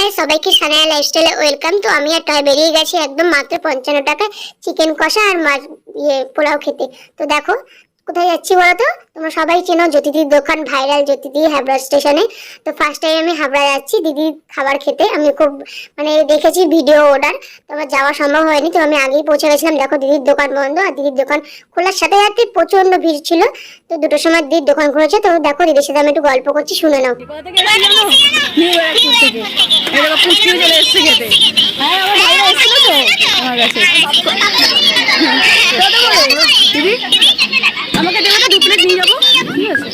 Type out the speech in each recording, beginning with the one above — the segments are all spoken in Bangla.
গাইস সবাইকে সানায়া লাইফস্টাইলে ওয়েলকাম তো আমি আর টয় বেরিয়ে গেছি একদম মাত্র পঞ্চান্ন টাকা চিকেন কষা আর মাছ ইয়ে পোলাও খেতে। তো দেখো, কোথায় যাচ্ছি বলো তো তোমরা সবাই চেনো জ্যোতিদির দোকান ভাইরাল জ্যোতিদি হাবড়া স্টেশনে তো ফার্স্ট টাইম আমি হাবড়া যাচ্ছি দিদির খাবার খেতে। আমি খুব মানে দেখেছি ভিডিও অর্ডার তো আমার যাওয়া সম্ভব হয়নি, তো আমি আগেই পৌঁছে গেছিলাম। দেখো দিদির দোকান বন্ধ আর দিদির দোকান খোলার সাথে সাথে প্রচণ্ড ভিড় ছিল। তো দুটোর সময় দিদির দোকান খুলেছে। তো দেখো দিদির সাথে আমি একটু গল্প করছি, শুনে নাও। পুষ্টিও চলে এসছে খেতে হ্যাঁ আমার ভাইরা এসেছিল তো আমার কাছে দিদি আমাকে দেবে দু প্লেট নিয়ে যাব? ঠিক আছে।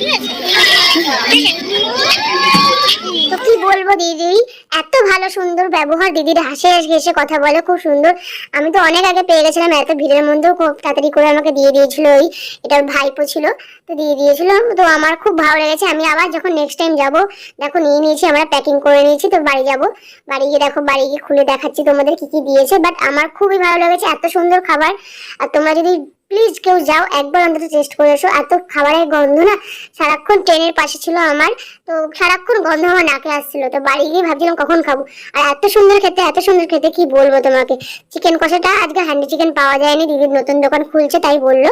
বলব, দিদি? এত ভালো, সুন্দর ব্যবহার। দিদির হাসে ঘেসে কথা বলে, খুব সুন্দর। আমি তো অনেক আগে পেয়ে গেছিলাম, এত ভিড়ের মধ্যেও খুব তাড়াতাড়ি করে আমাকে দিয়ে দিয়েছিল ওই, এটার ভাইপো ছিল, তো দিয়ে দিয়েছিল। তো আমার খুব ভালো লেগেছে। আমি আবার যখন নেক্সট টাইম যাব, দেখো নিয়ে নিয়েছি, আমরা প্যাকিং করে নিয়েছি, তো বাড়ি যাব। বাড়ি গিয়ে দেখো, বাড়ি গিয়ে খুলে দেখাচ্ছি তোমাদের কি কি দিয়েছে। বাট আমার খুবই ভালো লেগেছে, এত সুন্দর খাবার। আর তোমরা যদি প্লিজ কেউ যাও, একবার অন্তত টেস্ট করে এসো। এত খাবারের গন্ধ না, সারাক্ষণ ট্রেনের পাশে ছিল আমার। তো সারাক্ষণ গন্ধ আমার নাকে আসছিল। তো বাড়ি গিয়ে ভাবছিলাম কখন খাব। আর এত সুন্দর খেতে, এত সুন্দর খেতে কি বলব তোমাকে? চিকেন কষাটা, আজকে হ্যান্ডি চিকেন পাওয়া যায়নি। দিদির নতুন দোকান খুলছে, তাই বলল।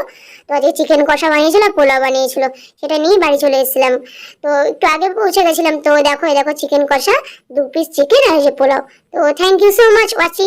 তো আজকে চিকেন কষা বানিয়েছিল আর পোলাও বানিয়েছিল। সেটা নিয়ে বাড়ি চলে এসেছিলাম। তো একটু আগে পৌঁছে গেছিলাম। তো দেখো দেখো চিকেন কষা, দু পিস চিকেন আর পোলাও। তো thank you so much watching